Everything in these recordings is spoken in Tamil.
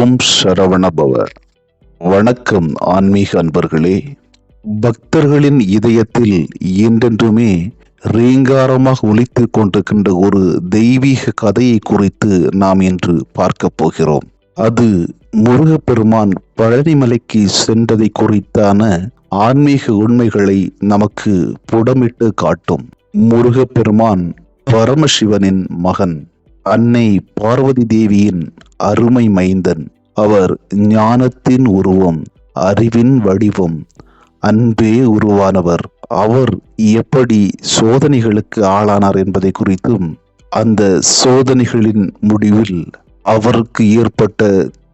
ஓம் சரவணபவ வணக்கம் ஆன்மீக அன்பர்களே. பக்தர்களின் இதயத்தில் என்றென்றுமே ரீங்காரமாக ஒழித்து கொண்டிருக்கின்ற ஒரு தெய்வீக கதையை குறித்து நாம் இன்று பார்க்கப் போகிறோம். அது முருகப்பெருமான் பழனிமலைக்கு சென்றதை குறித்தான ஆன்மீக உண்மைகளை நமக்கு புடமிட்டு காட்டும். முருகப்பெருமான் பரமசிவனின் மகன் அன்னை பார்வதி தேவியின் அருமை மைந்தன். அவர் ஞானத்தின் உருவம் அறிவின் வடிவம் அன்பே உருவானவர். அவர் எப்படி சோதனைகளுக்கு ஆளானார் என்பதை குறித்தும் அந்த சோதனைகளின் முடிவில் அவருக்கு ஏற்பட்ட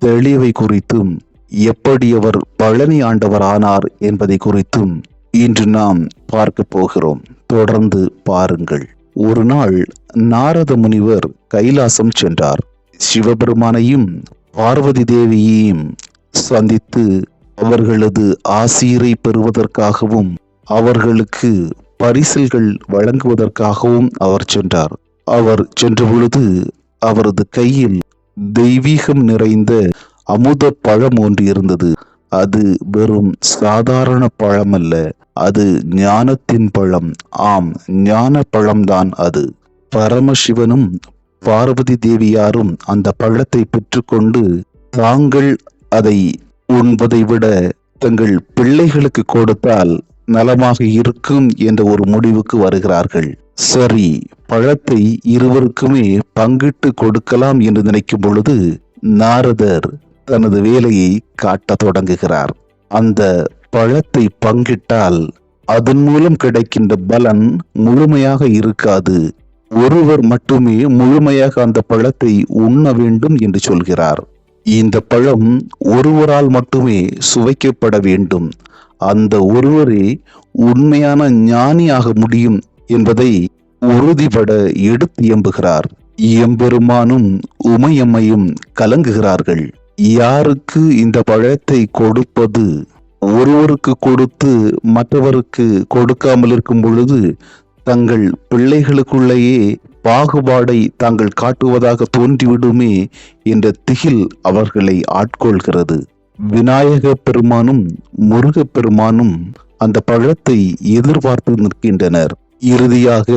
தெளிவை குறித்தும் எப்படி அவர் பழனி ஆண்டவர் ஆனார் என்பதை குறித்தும் இன்று நாம் பார்க்க போகிறோம். தொடர்ந்து பாருங்கள். ஒரு நாள் நாரத முனிவர் கைலாசம் சென்றார். சிவபெருமானையும் பார்வதி தேவியையும் சந்தித்து அவர்களது ஆசீரை பெறுவதற்காகவும் அவர்களுக்கு பரிசல்கள் வழங்குவதற்காகவும் அவர் சென்றார். அவர் சென்ற பொழுது அவரது கையில் தெய்வீகம் நிறைந்த அமுத பழம் ஒன்று இருந்தது. அது வெறும் சாதாரண பழம் அல்ல அது ஞானத்தின் பழம். ஆம் ஞான பழம்தான் அது. பரமசிவனும் பார்வதி தேவியாரும் அந்த பழத்தை பெற்றுக்கொண்டு தாங்கள் அதை உண்பதை விட தங்கள் பிள்ளைகளுக்கு கொடுத்தால் நலமாக இருக்கும் என்ற ஒரு முடிவுக்கு வருகிறார்கள். சரி பழத்தை இருவருக்குமே பங்கிட்டு கொடுக்கலாம் என்று நினைக்கும் பொழுது நாரதர் தனது வேலையை காட்டத் தொடங்குகிறார். அந்த பழத்தை பங்கிட்டால் அதன் மூலம் கிடைக்கின்ற பலன் முழுமையாக இருக்காது ஒருவர் மட்டுமே முழுமையாக அந்த பழத்தை உண்ண வேண்டும் என்று சொல்கிறார். இந்த பழம் ஒருவரால் மட்டுமே சுவைக்கப்பட வேண்டும். அந்த ஒருவரே உண்மையான ஞானியாக முடியும் என்பதை உறுதிபட எடுத்து எம்புகிறார் எம்பெருமானும் உமையம்மையும் கலங்குகிறார்கள். யாருக்கு இந்த பழத்தை கொடுப்பது? ஒருவருக்கு கொடுத்து மற்றவருக்கு கொடுக்காமல் இருக்கும் பொழுது தங்கள் பிள்ளைகளுக்குள்ளேயே பாகுபாடை தாங்கள் காட்டுவதாக தோன்றிவிடுமே என்ற திகில் அவர்களை ஆட்கொள்கிறது. விநாயக பெருமானும் முருக பெருமானும் அந்த பழத்தை எதிர்பார்த்து நிற்கின்றனர். இறுதியாக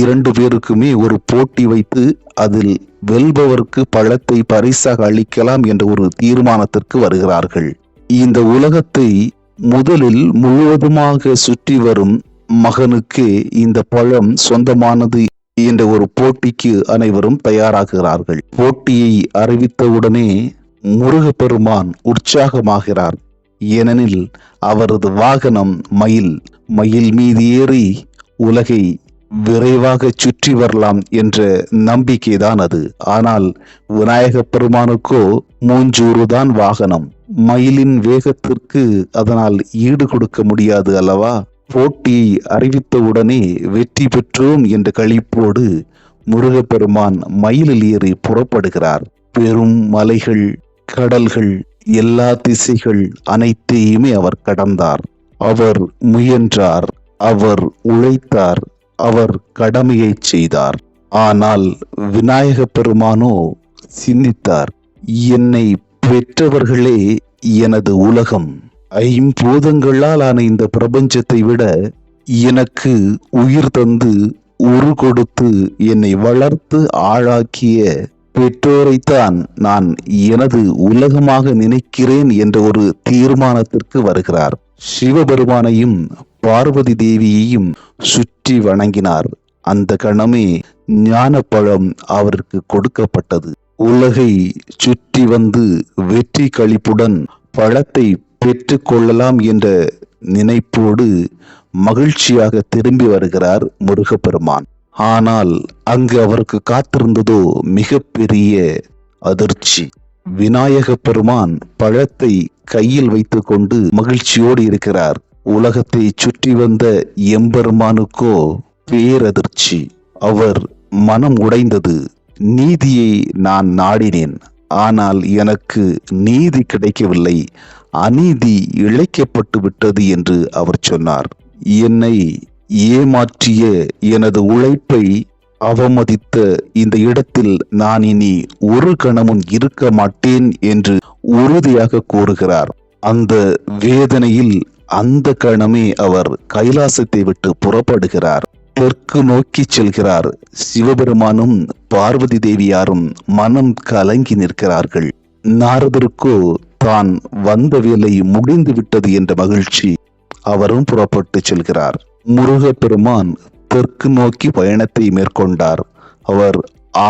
இரண்டு பேருக்குமே ஒரு போட்டி வைத்து அதில் வெல்பவருக்கு பழத்தை பரிசாக அளிக்கலாம் என்ற ஒரு தீர்மானத்திற்கு வருகிறார்கள். இந்த உலகத்தை முதலில் முழுவதுமாக சுற்றி வரும் மகனுக்கு இந்த பழம் சொந்தமானது என்ற ஒரு போட்டிக்கு அனைவரும் தயாராகிறார்கள். போட்டியை அறிவித்தவுடனே முருகப்பெருமான் உற்சாகமாகிறார். ஏனெனில் அவரது வாகனம் மயில் மயில் மீது ஏறி உலகை விரைவாக சுற்றி வரலாம் என்ற நம்பிக்கைதான் அது. ஆனால் விநாயக பெருமானுக்கோ மூஞ்சூறுதான் வாகனம். மயிலின் வேகத்திற்கு அதனால் ஈடு கொடுக்க முடியாது அல்லவா? போட்டியை அறிவித்தவுடனே வெற்றி பெற்றோம் என்ற கழிப்போடு முருகப்பெருமான் மயிலில் ஏறி புறப்படுகிறார். பெரும் மலைகள் கடல்கள் எல்லா திசைகள் அனைத்தையுமே அவர் கடந்தார். அவர் முயன்றார் அவர் உழைத்தார் அவர் கடமையை செய்தார். ஆனால் விநாயக பெருமானோ சிந்தித்தார் என்னை பெற்றவர்களே எனது உலகம் ஐம்பூதங்களால் ஆன இந்த பிரபஞ்சத்தை விட எனக்கு உயிர் தந்து உரு கொடுத்து என்னை வளர்த்து ஆளாக்கிய பெற்றோரைத்தான் நான் எனது உலகமாக நினைக்கிறேன் என்ற ஒரு தீர்மானத்திற்கு வருகிறார். சிவபெருமானையும் பார்வதி தேவியையும் சுற்றி வணங்கினார். அந்த கணமே ஞானப்பழம் அவருக்கு கொடுக்கப்பட்டது. உலகை சுற்றி வந்து வெற்றி கழிப்புடன் பழத்தை பெற்றுக்கொள்ளலாம் என்ற நினைப்போடு மகிழ்ச்சியாக திரும்பி வருகிறார் முருகப்பெருமான். ஆனால் அங்கு அவருக்கு காத்திருந்ததோ மிகப்பெரிய அதிர்ச்சி. விநாயக பெருமான் பழத்தை கையில் வைத்துக்கொண்டு மகிழ்ச்சியோடு இருக்கிறார். உலகத்தை சுற்றி வந்த எம்பெருமானுக்கோ பேரதிர்ச்சி. அவர் மனம் உடைந்தது நீதியை நான் நாடினேன். ஆனால் எனக்கு நீதி கிடைக்கவில்லை. அநீதி இழைக்கப்பட்டு விட்டது என்று அவர் சொன்னார். என்னை ஏமாற்றிய எனது உழைப்பை அவமதித்த இந்த இடத்தில் நான் இனி ஒரு கணமும் இருக்க மாட்டேன் என்று உறுதியாக கூறுகிறார். அந்த வேதனையில் அந்த கணமே அவர் கைலாசத்தை விட்டு புறப்படுகிறார். தெற்கு நோக்கி செல்கிறார். சிவபெருமானும் பார்வதி தேவியாரும் மனம் கலங்கி நிற்கிறார்கள். நாரதருக்கோ தான் வந்த வேலை முடிந்து விட்டது என்ற மகிழ்ச்சி அவரும் புறப்பட்டு செல்கிறார். முருகப்பெருமான் தெற்கு நோக்கி பயணத்தை மேற்கொண்டார். அவர்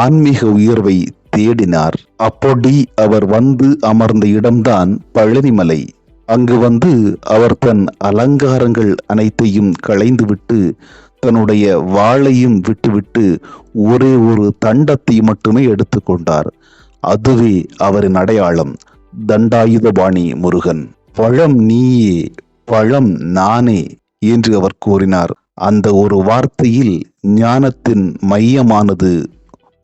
ஆன்மீக உயர்வை தேடினார். அப்படி அவர் வந்து அமர்ந்த இடம்தான் பழனிமலை. அங்கு வந்து அவர் தன் அலங்காரங்கள் அனைத்தையும் களைந்துவிட்டு தன்னுடைய வாளையும் விட்டுவிட்டு ஒரே ஒரு தண்டத்தை மட்டுமே எடுத்துக்கொண்டார். அதுவே அவரின் அடையாளம். தண்டாயுதபாணி முருகன். பழம் நீயே பழம் நானே என்று அவர் கூறினார். அந்த ஒரு வார்த்தையில் ஞானத்தின் மையமானது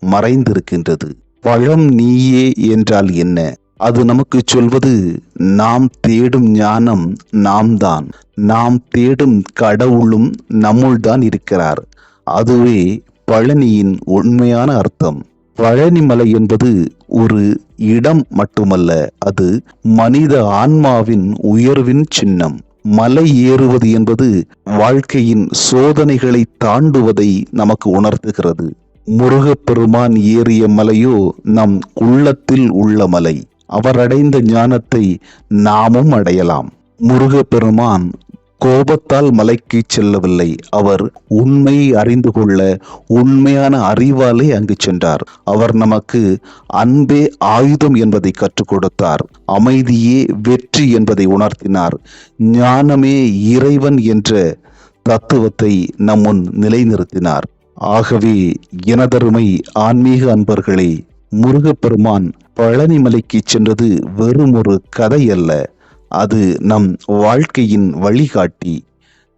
மறைந்திருக்கின்றது. பழம் நீயே என்றால் என்ன? அது நமக்கு சொல்வது நாம் தேடும் ஞானம் நாம் தான் நாம் தேடும் கடவுளும் நம்முள்தான் இருக்கிறார். அதுவே பழனியின் உண்மையான அர்த்தம். பழனிமலை என்பது ஒரு இடம் மட்டுமல்ல அது மனித ஆன்மாவின் உயர்வின் சின்னம். மலை ஏறுவது என்பது வாழ்க்கையின் சோதனைகளை தாண்டுவதை நமக்கு உணர்த்துகிறது. முருகப்பெருமான் ஏறிய மலையோ நம் உள்ளத்தில் உள்ள மலை. அவர் அடைந்த ஞானத்தை நாமும் அடையலாம். முருகப்பெருமான் கோபத்தால் மலைக்கு செல்லவில்லை. அவர் உண்மையை அறிந்து கொள்ள உண்மையான அறிவாலே அங்கு சென்றார். அவர் நமக்கு அன்பே ஆயுதம் என்பதை கற்றுக் கொடுத்தார். அமைதியே வெற்றி என்பதை உணர்த்தினார். ஞானமே இறைவன் என்ற தத்துவத்தை நம் முன் நிலைநிறுத்தினார். ஆகவே எனதருமை ஆன்மீக அன்பர்களே முருகப்பெருமான் பழனிமலைக்கு சென்றது வெறும் ஒரு கதை அல்ல அது நம் வாழ்க்கையின் வழிகாட்டி.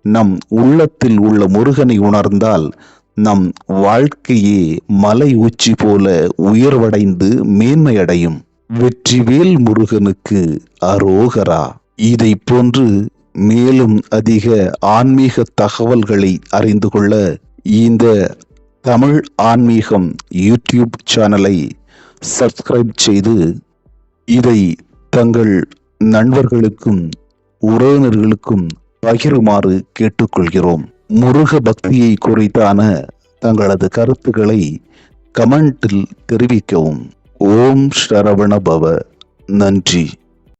நம் உள்ளத்தில் உள்ள முருகனை உணர்ந்தால் நம் வாழ்க்கையே மலை உச்சி போல உயர்வடைந்து மேன்மையடையும். வெற்றிவேல் முருகனுக்கு அரோகரா. இதை போன்று மேலும் அதிக ஆன்மீக தகவல்களை அறிந்து கொள்ள இந்த தமிழ் ஆன்மீகம் யூடியூப் சேனலை சப்ஸ்கிரைப் செய்து இதை தங்கள் நண்பர்களுக்கும் உறவினர்களுக்கும் பகிருமாறு கேட்டுக்கொள்கிறோம். முருக பக்தியை குறித்தான தங்களது கருத்துக்களை கமெண்டில் தெரிவிக்கவும். ஓம் சரவண பவ நன்றி.